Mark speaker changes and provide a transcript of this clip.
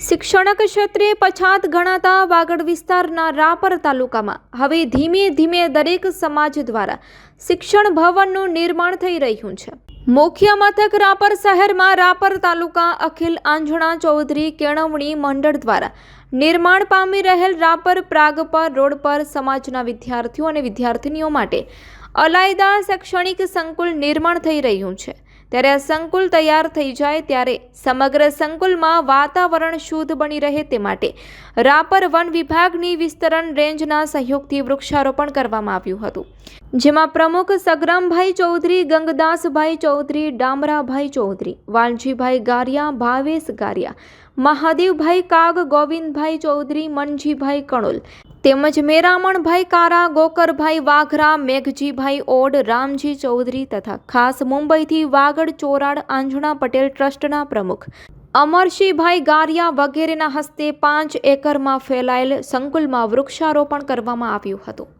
Speaker 1: શિક્ષણક ક્ષેત્રે પછાત ગણાતા વાગડ વિસ્તારના રાપર તાલુકામાં હવે ધીમે ધીમે દરેક સમાજ દ્વારા શિક્ષણ ભવનનું નિર્માણ થઈ રહ્યું છે. મુખ્ય મથક રાપર શહેરમાં રાપર તાલુકા અખિલ આંજણા ચૌધરી કેળવણી મંડળ દ્વારા નિર્માણ પામી રહેલ રાપર પ્રાગપર રોડ પર સમાજના વિદ્યાર્થીઓ અને વિદ્યાર્થીનીઓ માટે અલાયદા શૈક્ષણિક સંકુલ નિર્માણ થઈ રહ્યું છે. ત્યારે આ સંકુલ તૈયાર થઈ જાય ત્યારે સમગ્ર સંકુલમાં વાતાવરણ શુદ્ધ બની રહે તે માટે રાપર વન વિભાગની વિસ્તરણ રેન્જના સહયોગથી વૃક્ષારોપણ કરવામાં આવ્યું હતું. જેમાં પ્રમુખ સગરામભાઈ ચૌધરી, ગંગદાસભાઈ ચૌધરી, ડામરાભાઈ ચૌધરી, વાલજીભાઈ ગારિયા, ભાવેશ ગારિયા, મહાદેવભાઈ કાગ, ગોવિંદભાઈ ચૌધરી, મનજીભાઈ કણોલ તેમજ મેરામણભાઈ કારા, ગોકરભાઈ વાઘરા, મેઘજીભાઈ ઓડ, રામજી ચૌધરી તથા ખાસ મુંબઈથી વાગડ ચોરાડ આંજણા પટેલ ટ્રસ્ટના પ્રમુખ. અમરસિંહભાઈ ગારિયા વગેરેના હસ્તે પાંચ એકરમાં ફેલાયેલ સંકુલમાં વૃક્ષારોપણ કરવામાં આવ્યું હતું.